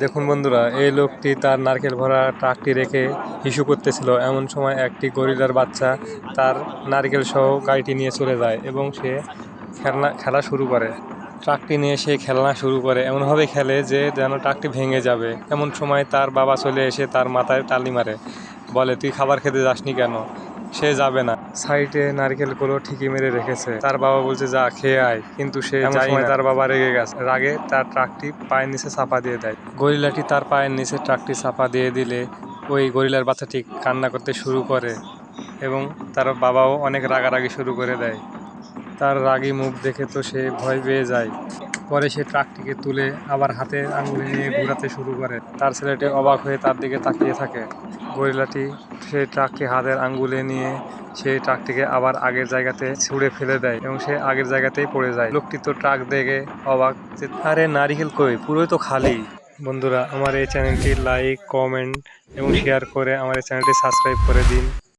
দেখুন বন্ধুরা, এই লোকটি তার নারকেল ভরা ট্রাকটি রেখে হিসু করতেছিল। এমন সময় একটি গরিলার বাচ্চা তার নারকেল সহ গাড়িটি নিয়ে চলে যায় এবং সে খেলনা, খেলা শুরু করে। ট্রাকটি নিয়ে সে খেলনা শুরু করে। এমনভাবে খেলে যে যেন ট্রাকটি ভেঙে যাবে। এমন সময় তার বাবা চলে এসে তার মাথায় টালি মারে। বলে, তুই খাবার খেতে যাসনি কেন? সে যাবে না। সাইডে নারকেলগুলো ঠিকই মেরে রেখেছে। তার বাবা বলছে যা খেয়ে আয়। কিন্তু সে যায় সময় না। তার বাবা রেগে গেছে। রাগে তার ট্রাকটি পায়ের নিচে চাপা দিয়ে দেয়। গরিলাটি তার পায়ের নিচে ট্রাকটি চাপা দিয়ে দিলে ওই গরিলার বাচ্চাটি কান্না করতে শুরু করে এবং তার বাবাও অনেক রাগারাগি শুরু করে দেয়। তার রাগি মুখ দেখে তো সে ভয় পেয়ে যায়। পরে সে ট্রাকটিকে তুলে আবার হাতে আঙুলে নিয়ে ঘোরাতে শুরু করে। তার ছেলেটি অবাক হয়ে তার দিকে তাকিয়ে থাকে। গরিলাটি সেই ট্রাকটি হাতের আঙ্গুলে নিয়ে সেই ট্রাকটিকে আবার আগের জায়গাতে ছুঁড়ে ফেলে দেয় এবং সে আগের জায়গাতেই পড়ে যায়। লোকটি তো ট্রাক দেখে অবাক আরে নারিকেল কই? পুরোই তো খালি। বন্ধুরা, আমার এই চ্যানেলটি লাইক, কমেন্ট এবং শেয়ার করে আমার এই চ্যানেলটি সাবস্ক্রাইব করে দিন।